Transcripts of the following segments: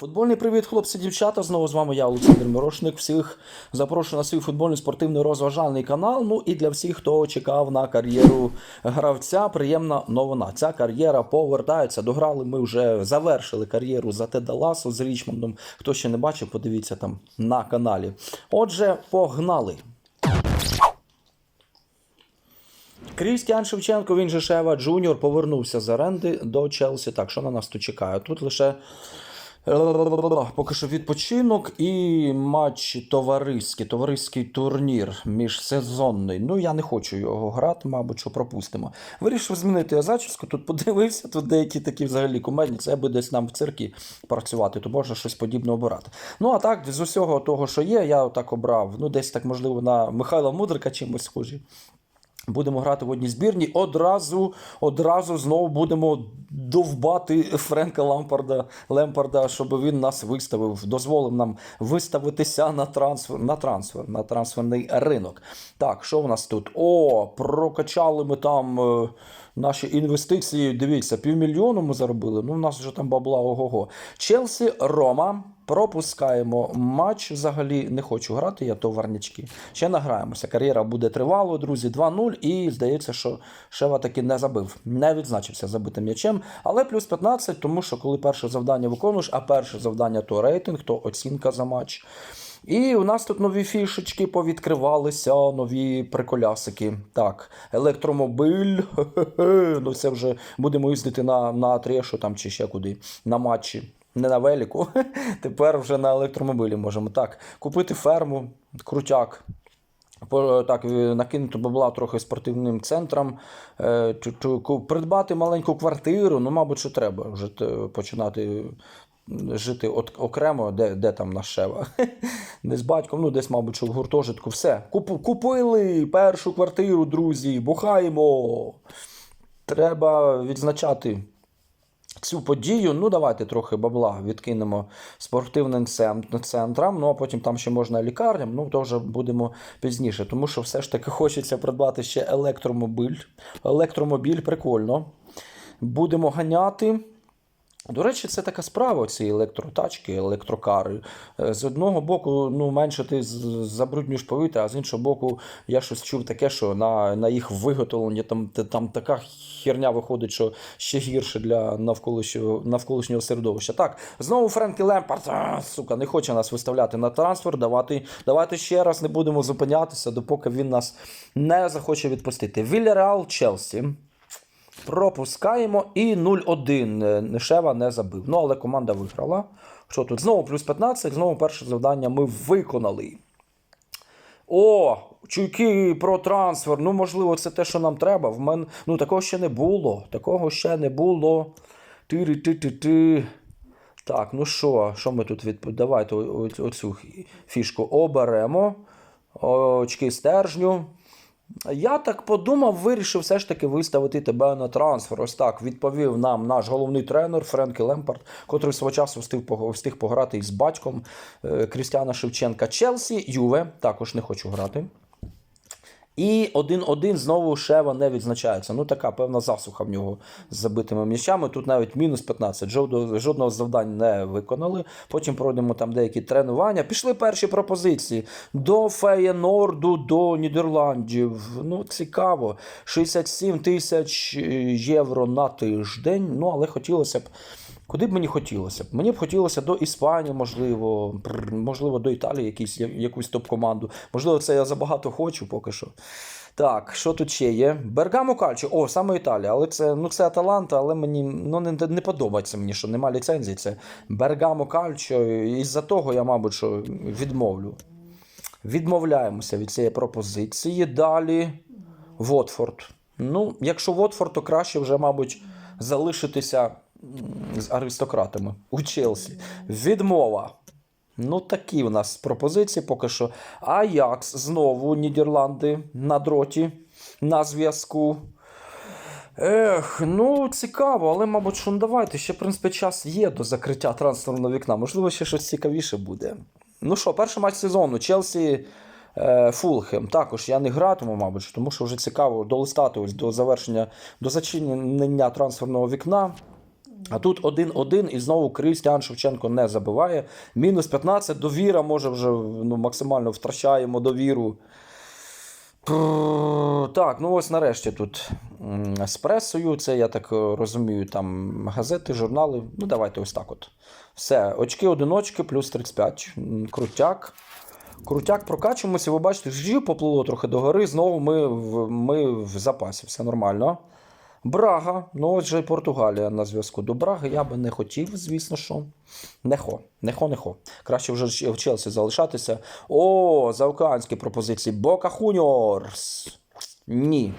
Футбольний привіт, хлопці, дівчата. Знову з вами я, Олександр Мирошник. Всіх запрошую на свій футбольний спортивний розважальний канал. Ну і для всіх, хто чекав на кар'єру гравця, приємна новина. Ця кар'єра повертається. Дограли ми вже завершили кар'єру за Теда Ласо з Річмондом. Хто ще не бачив, подивіться там на каналі. Отже, погнали. Крістіан Шевченко, він же Шева Джуніор, повернувся з оренди до Челсі. Так, що на нас тут чекає? Тут лише поки що відпочинок і матч товариський, товариський турнір міжсезонний. Ну, я не хочу його грати, мабуть, що пропустимо. Вирішив змінити я зачіску, тут подивився, тут деякі такі взагалі кумедні, це аби десь нам в циркі працювати, то можна щось подібне обирати. Ну, а так, з усього того, що є, я так обрав, ну, десь так, можливо, на Михайла Мудрика чимось схожі. Будемо грати в одній збірні. Одразу, одразу знову будемо довбати Френка Лампарда, Лемпарда, щоб він нас виставив, дозволив нам виставитися на трансфер, на трансфер, на трансферний ринок. Так, що в нас тут? О, прокачали ми там. Наші інвестиції, дивіться, півмільйону ми заробили. Ну, у нас вже там бабла ого-го. Челсі, Рома. Пропускаємо матч. Взагалі не хочу грати, я товарнячки. Ще награємося. Кар'єра буде тривалою, друзі. 2-0. І здається, що Шева таки не забив. Не відзначився забитим м'ячем. Але плюс 15, тому що коли перше завдання виконуєш, а перше завдання то рейтинг, то оцінка за матч. І у нас тут нові фішечки повідкривалися, нові приколясики. Так, електромобіль. Хе-хе-хе. Ну це вже будемо їздити на, на Трешу там чи ще куди. На матчі. Не на велику. Тепер вже на електромобілі можемо. Так, купити ферму, крутяк. Так, е, накинути бабла трохи спортивним центрам, е, придбати маленьку квартиру, ну, мабуть, що треба вже починати жити окремо, де, де там наш шева. Не з батьком, ну десь, мабуть, в гуртожитку. Все. Куп, купили першу квартиру, друзі, бухаємо. Треба відзначати цю подію. Ну, давайте трохи бабла відкинемо спортивним центрам. Ну, а потім там ще можна лікарням. Ну, то вже будемо пізніше. Тому що все ж таки хочеться придбати ще електромобіль. Електромобіль прикольно. Будемо ганяти. До речі, це така справа, ці електротачки, електрокари. Е, З одного боку, ну, менше ти забруднюєш повітря, а з іншого боку, я щось чув таке, що на, на їх виготовлення там, там така херня виходить, що ще гірше для навколишнього, навколишнього середовища. Так, знову Френкі Лемпард, а, сука, не хоче нас виставляти на трансфер. Давайте, давайте ще раз не будемо зупинятися, допоки він нас не захоче відпустити. Вільяреал Челсі. Пропускаємо і 0-1. Е, Нешева не забив. Ну, але команда виграла. Що тут? Знову плюс 15, знову перше завдання ми виконали. О, чуйки про трансфер. Ну, можливо, це те, що нам треба. В мене ну, такого ще не було. Такого ще не було. Ти-ти-ти-ти. Так, ну що, що ми тут від... Давайте оцю фішку оберемо. Очки стержню. Я так подумав, вирішив все ж таки виставити тебе на трансфер. Ось так відповів нам наш головний тренер Френкі Лемпард, котрий свого часу встиг, пограти із батьком е, Крістіана Шевченка. Челсі, Юве, також не хочу грати. І 1-1 знову Шева не відзначається. Ну, така певна засуха в нього з забитими м'ячами. Тут навіть мінус 15. Жодного, завдань не виконали. Потім пройдемо там деякі тренування. Пішли перші пропозиції до Феєнорду, до Нідерландів. Ну, цікаво. 67 тисяч євро на тиждень. Ну, але хотілося б. Куди б мені хотілося? Мені б хотілося до Іспанії, можливо, можливо, до Італії якісь, якусь топ-команду. Можливо, це я забагато хочу поки що. Так, що тут ще є? Бергамо Кальчо. О, саме Італія. Але це, ну, це Аталанта, але мені ну, не, не подобається мені, що нема ліцензії. Це Бергамо Кальчо. І з-за того я, мабуть, що відмовлю. Відмовляємося від цієї пропозиції. Далі Вотфорд. Ну, якщо Вотфорд, то краще вже, мабуть, залишитися з аристократами у Челсі. Відмова. Ну, такі в нас пропозиції поки що. Аякс знову Нідерланди на дроті, на зв'язку. Ех, ну цікаво, але, мабуть, що ну, давайте. Ще, в принципі, час є до закриття трансферного вікна. Можливо, ще щось цікавіше буде. Ну що, перший матч сезону. Челсі е, Фулхем. Також я не гратиму, мабуть, тому що вже цікаво долистати ось до завершення, до зачинення трансферного вікна. А тут 1-1 і знову Крістіан Шевченко не забиває. Мінус 15, довіра, може вже ну, максимально втрачаємо довіру. Так, ну ось нарешті тут з пресою. Це я так е, розумію, там газети, журнали. Ну, давайте ось так от. Все, очки одиночки, плюс 35. Крутяк. Крутяк прокачуємося, ви бачите, жів поплило трохи догори. Знову ми в, ми в запасі, все нормально. Брага, ну отже, Португалія на зв'язку до Браги. Я би не хотів, звісно, що. Нехо, нехо, нехо. Краще вже в Челсі залишатися. О, заокеанські пропозиції. Бока Хуньорс. Ні.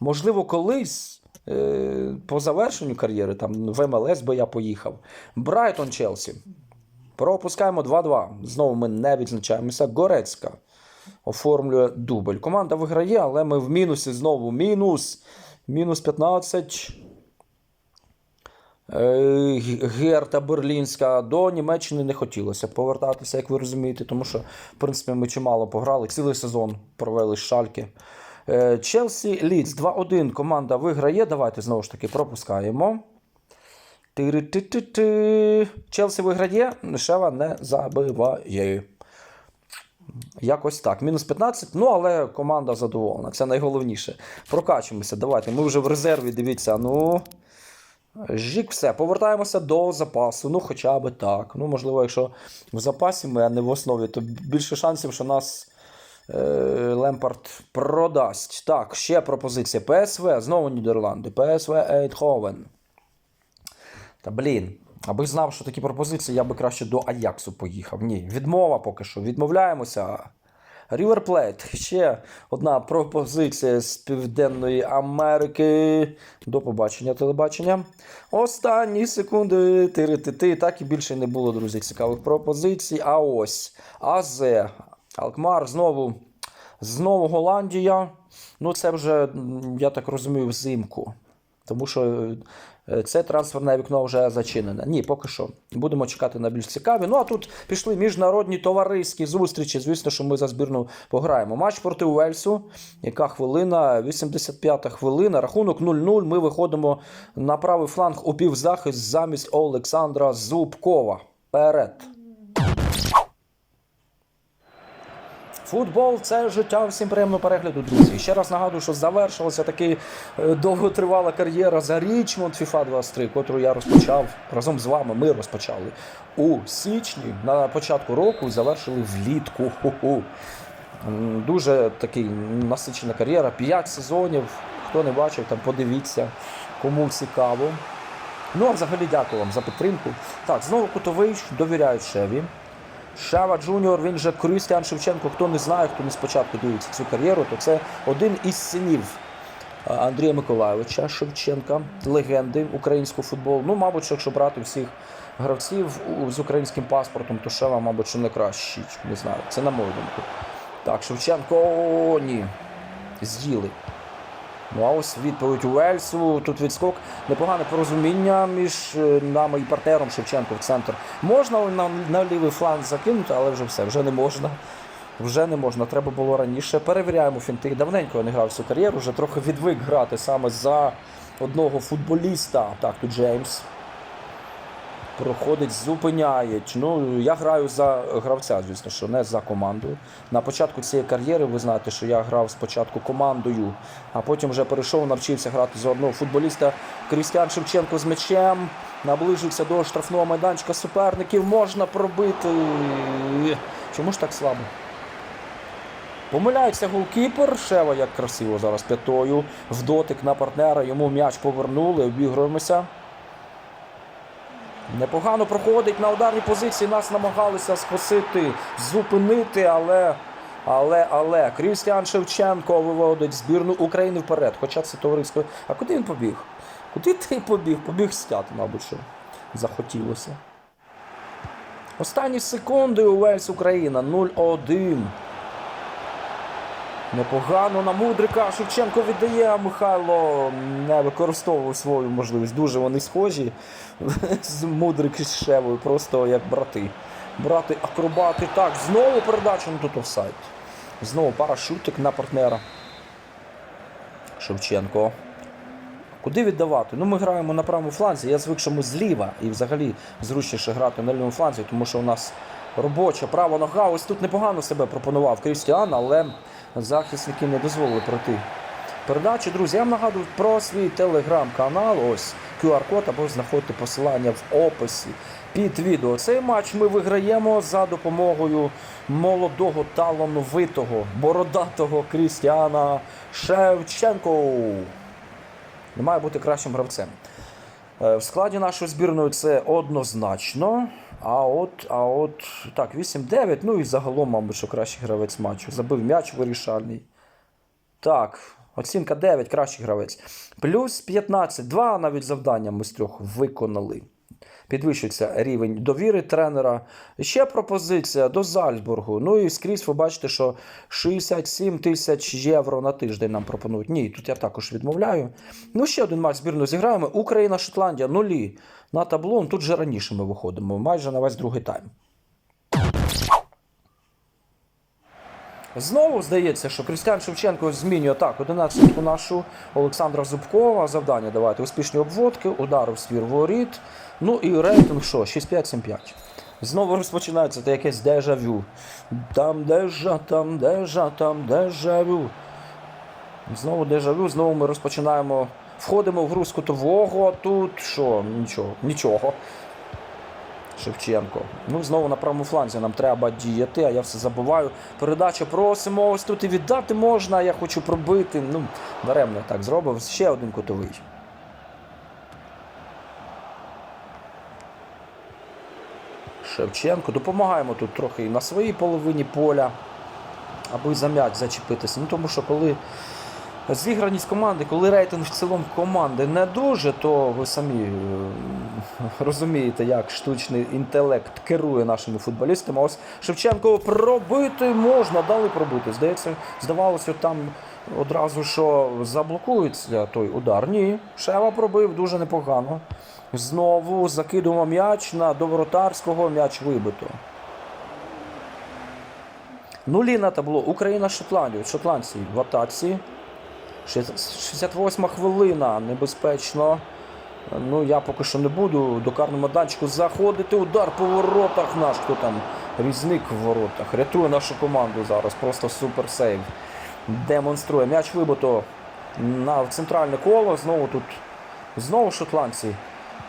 Можливо, колись. е, По завершенню кар'єри там в МЛС би я поїхав. Брайтон Челсі. Пропускаємо 2-2. Знову ми не відзначаємося. Горецька оформлює дубль. Команда виграє, але ми в мінусі знову. Мінус. Мінус 15. Е, Герта Берлінська до Німеччини не хотілося повертатися, як ви розумієте, тому що, в принципі, ми чимало пограли. Цілий сезон провели з шальки. Е, Челсі Лідс 2-1. Команда виграє. Давайте знову ж таки пропускаємо. Челсі виграє, Шева не забиває. Якось так. Мінус 15, ну але команда задоволена. Це найголовніше. Прокачуємося. Давайте. Ми вже в резерві, дивіться. Ну. Жік, все, повертаємося до запасу. Ну, хоча би так. Ну, можливо, якщо в запасі ми, а не в основі, то більше шансів, що нас е, Лемпард продасть. Так, ще пропозиція. ПСВ, знову Нідерланди. ПСВ Ейтховен. Та блін, аби знав, що такі пропозиції, я би краще до Аяксу поїхав. Ні, відмова поки що. Відмовляємося. Рівер Плейт. Ще одна пропозиція з Південної Америки. До побачення телебачення. Останні секунди. Тири-ти-ти. Так і більше не було, друзі, цікавих пропозицій. А ось АЗ. Алкмар знову. Знову Голландія. Ну, це вже, я так розумію, взимку. Тому що е, це трансферне вікно вже зачинене. Ні, поки що. Будемо чекати на більш цікаві. Ну а тут пішли міжнародні товариські зустрічі. Звісно, що ми за збірну пограємо. Матч проти Уельсу. Яка хвилина? 85-та хвилина. Рахунок 0-0. Ми виходимо на правий фланг у півзахист замість Олександра Зубкова. Перед. Футбол це життя. Всім приємного перегляду, друзі. Ще раз нагадую, що завершилася таки е, довготривала кар'єра за Річмонд FIFA 23, котру я розпочав разом з вами. Ми розпочали у січні на початку року і завершили влітку. Ху-ху. Дуже такий насичена кар'єра. П'ять сезонів. Хто не бачив, там подивіться, кому цікаво. Ну а взагалі дякую вам за підтримку. Так, знову кутовий довіряють Шеві. Шева Джуніор, він же Крістіан Шевченко. Хто не знає, хто не спочатку дивиться цю кар'єру, то це один із синів Андрія Миколайовича Шевченка, легенди українського футболу. Ну, мабуть, якщо брати всіх гравців з українським паспортом, то Шева, мабуть, що не кращий. Не знаю. Це на мою думку. Так, Шевченко о, ні. З'їли. Ну а ось відповідь Уельсу. Тут відскок. Непогане порозуміння між е, нами і партнером Шевченко в центр. Можна на, на лівий фланг закинути, але вже все, вже не можна. Вже не можна, треба було раніше. Перевіряємо фінти. Давненько я не грав всю кар'єру, вже трохи відвик грати саме за одного футболіста. Так, тут Джеймс. Проходить, зупиняє. Ну, я граю за гравця, звісно, що не за команду. На початку цієї кар'єри ви знаєте, що я грав спочатку командою, а потім вже перейшов, навчився грати за одного футболіста. Крістіан Шевченко з м'ячем. Наближився до штрафного майданчика суперників. Можна пробити. Чому ж так слабо? Помиляється голкіпер. Шева як красиво зараз п'ятою. В дотик на партнера. Йому м'яч повернули, обігруємося. Непогано проходить на ударній позиції. Нас намагалися скосити, зупинити, але. Але, але, Крістіан Шевченко виводить збірну України вперед. Хоча це товарисько. А куди він побіг? Куди ти побіг? Побіг стяти, мабуть, що захотілося. Останні секунди у Вельс Україна 0-1. Непогано на Мудрика. Шевченко віддає, а Михайло не використовував свою можливість. Дуже вони схожі з Мудрик і з Шевою, просто як брати. Брати акробати. Так, знову передача, ну тут офсайд. Знову парашутик на партнера. Шевченко. Куди віддавати? Ну, ми граємо на правому фланзі. Я звик, що ми зліва і взагалі зручніше грати на лівому фланзі, тому що у нас робоча права нога. Ось тут непогано себе пропонував Крістіан, але захисники не дозволили пройти передачі. Друзі, я вам нагадую про свій телеграм-канал. Ось QR-код або знаходьте посилання в описі під відео. Цей матч ми виграємо за допомогою молодого талановитого, бородатого Крістіана Шевченко. Не має бути кращим гравцем. Е, В складі нашої збірної це однозначно. А от, а от так, 8-9. Ну і загалом, мабуть, що кращий гравець матчу. Забив м'яч вирішальний. Так, оцінка 9, кращий гравець. Плюс 15, 2 навіть завдання ми з трьох виконали. Підвищується рівень довіри тренера. Ще пропозиція до Зальцбургу. Ну і скрізь ви бачите, що 67 тисяч євро на тиждень нам пропонують. Ні, тут я також відмовляю. Ну, ще один матч збірну зіграємо. Україна, Шотландія, нулі на табло. Ну, Тут же раніше ми виходимо, майже на весь другий тайм. Знову здається, що Крістіан Шевченко змінює так, 11 нашу Олександра Зубкова. Завдання давати успішні обводки, удари в свір воріт. Ну і рейтинг що? 6-5-7-5. Знову розпочинається це якесь дежавю. Там дежа, там дежа, там дежавю. Знову дежавю, знову ми розпочинаємо. Входимо в гру з кутового, тут що? Нічого. Нічого. Шевченко. Ну, знову на правому фланзі нам треба діяти, а я все забуваю. Передача просимо. Ось тут і віддати можна. Я хочу пробити. Ну, даремно так зробив. Ще один кутовий. Шевченко. Допомагаємо тут трохи і на своїй половині поля, аби за м'яч зачепитися. Ну, тому що коли зіграність команди, коли рейтинг в цілому команди не дуже, то ви самі е, розумієте, як штучний інтелект керує нашими футболістами. Ось Шевченко пробити можна, дали пробити. Здається, здавалося, там одразу що заблокується той удар. Ні, Шева пробив дуже непогано. Знову закидуємо м'яч на Доворотарського, м'яч вибито. Нулі на табло. Україна Шотландія. Шотландці в атаці. 68 хвилина. Небезпечно. Ну, я поки що не буду до карного майданчику заходити. Удар по воротах наш. Хто там? Різник в воротах. Рятує нашу команду зараз. Просто супер сейв. Демонструє. М'яч вибито на центральне коло. Знову тут. Знову шотландці.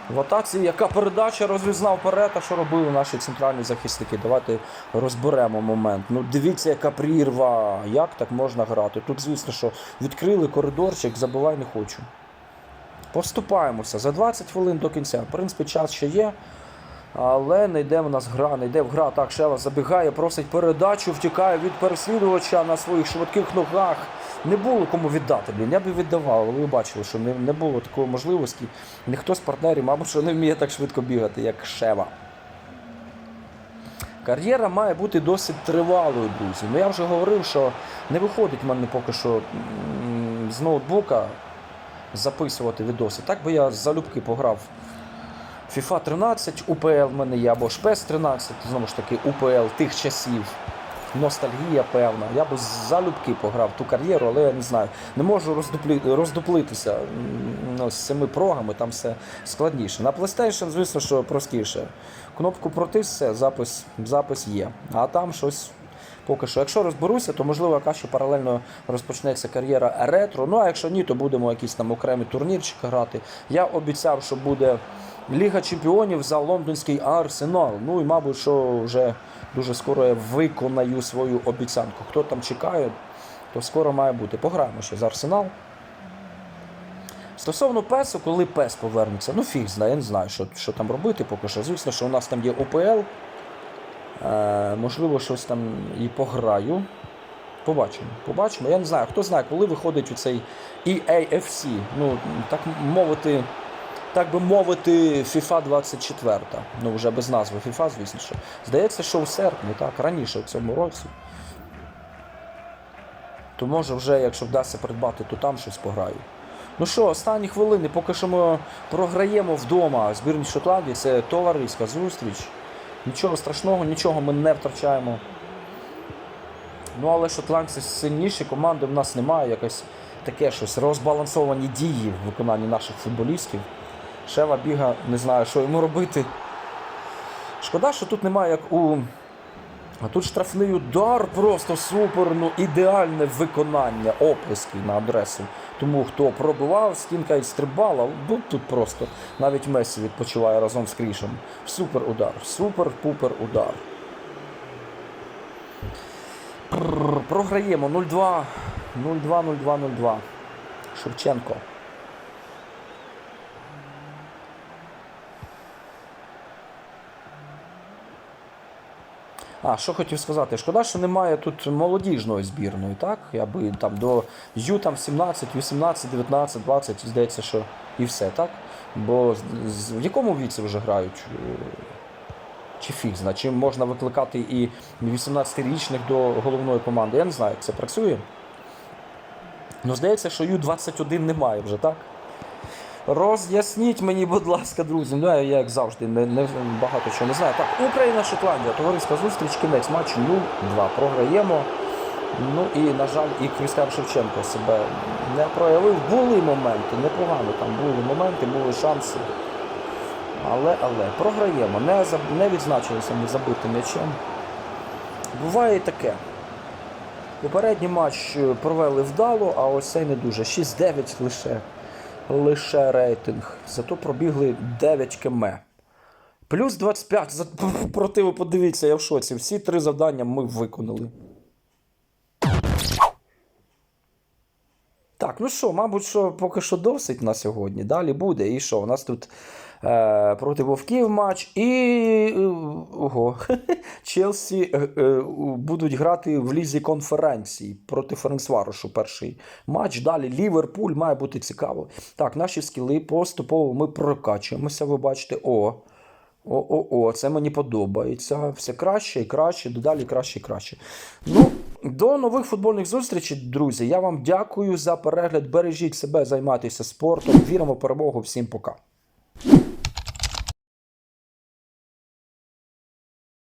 В атаці, яка передача розрізна вперед, а що робили наші центральні захисники? Давайте розберемо момент. Ну дивіться, яка прірва. Як так можна грати? Тут, звісно, що відкрили коридорчик, забивай не хочу. Поступаємося за 20 хвилин до кінця. В принципі, час ще є. Але не йде в нас гра, не йде в гра. Так, Шева забігає, просить передачу, втікає від переслідувача на своїх швидких ногах. Не було кому віддати, блін. Я би віддавав, але ви бачили, що не, не було такої можливості. Ніхто з партнерів, мабуть, що не вміє так швидко бігати, як Шева. Кар'єра має бути досить тривалою, друзі. Ну я вже говорив, що не виходить в мене поки що з ноутбука записувати відоси. Так би я залюбки пограв FIFA 13, УПЛ в мене є, або PES 13, знову ж таки, УПЛ тих часів. Ностальгія певна. Я би залюбки пограв ту кар'єру, але я не знаю. Не можу роздуплі... роздуплитися ну, з цими прогами, там все складніше. На PlayStation, звісно, що простіше. Кнопку протис, все, запис, запис є. А там щось поки що. Якщо розберуся, то можливо яка ще паралельно розпочнеться кар'єра ретро. Ну а якщо ні, то будемо якісь там окремі турнірчики грати. Я обіцяв, що буде Ліга Чемпіонів за лондонський арсенал. Ну і мабуть, що вже дуже скоро я виконаю свою обіцянку. Хто там чекає, то скоро має бути. Пограємо ще за арсенал. Стосовно песу, коли пес повернеться, ну фіг знає, я не знаю, що, що там робити поки що. Звісно, що у нас там є ОПЛ. Е, можливо, щось там і пограю. Побачимо. Побачимо. Я не знаю, хто знає, коли виходить у цей EAFC. Ну, так мовити, так би мовити, FIFA 24. Ну, вже без назви FIFA, звісно. що. Здається, що у серпні, так, раніше в цьому році. То може вже, якщо вдасться придбати, то там щось пограю. Ну що, останні хвилини, поки що ми програємо вдома збірні Шотландії, це товариська зустріч. Нічого страшного, нічого ми не втрачаємо. Ну, але шотландці сильніші, команди в нас немає. Якась таке щось, розбалансовані дії в виконанні наших футболістів. Шева біга, не знаю, що йому робити. Шкода, що тут немає як у. А тут штрафний удар, просто супер, ну ідеальне виконання, оплески на адресу. Тому хто пробивав, стінка і стрибала, бо тут просто навіть Месі відпочиває разом з Крішем. Супер удар, супер-пупер удар. Програємо 0-2. 0-2, 0-2, 0-2. Шевченко. А, що хотів сказати? Шкода, що немає тут молодіжної збірної, так? Я би там до Ю там 17, 18, 19, 20, здається, що і все, так? Бо в якому віці вже грають? е, Чи фіг зна, чи можна викликати і 18-річних до головної команди? Я не знаю, як це працює. Ну, здається, що Ю-21 немає вже, так? Роз'ясніть мені, будь ласка, друзі. Ну, я, як завжди, не, не багато чого не знаю. Так, Україна, Шотландія, товариська зустріч, кінець матчу 0-2. Програємо. Ну і, на жаль, і Крістіан Шевченко себе не проявив. Були моменти, непогано там були моменти, були шанси. Але, але, програємо. Не, не відзначилися ми забитим м'ячем. Буває і таке. Попередній матч е, провели вдало, а ось цей не дуже. 6-9 лише. Лише рейтинг. Зато пробігли 9 км. Плюс 25. За- противу, подивіться, я в шоці. Всі три завдання ми виконали. Так, ну що, мабуть, що поки що досить на сьогодні. Далі буде. І що? У нас тут проти Вовків матч і. е, Ого. Челсі е, е, будуть грати в лізі конференції проти Ференцварошу перший матч. Далі Ліверпуль має бути цікаво. Так, наші скіли поступово ми прокачуємося. Ви бачите, о. О-о-о, це мені подобається. Все краще і краще, дедалі краще і краще. Ну, до нових футбольних зустрічей, друзі. Я вам дякую за перегляд. Бережіть себе, займайтеся спортом. Віримо в перемогу. Всім пока.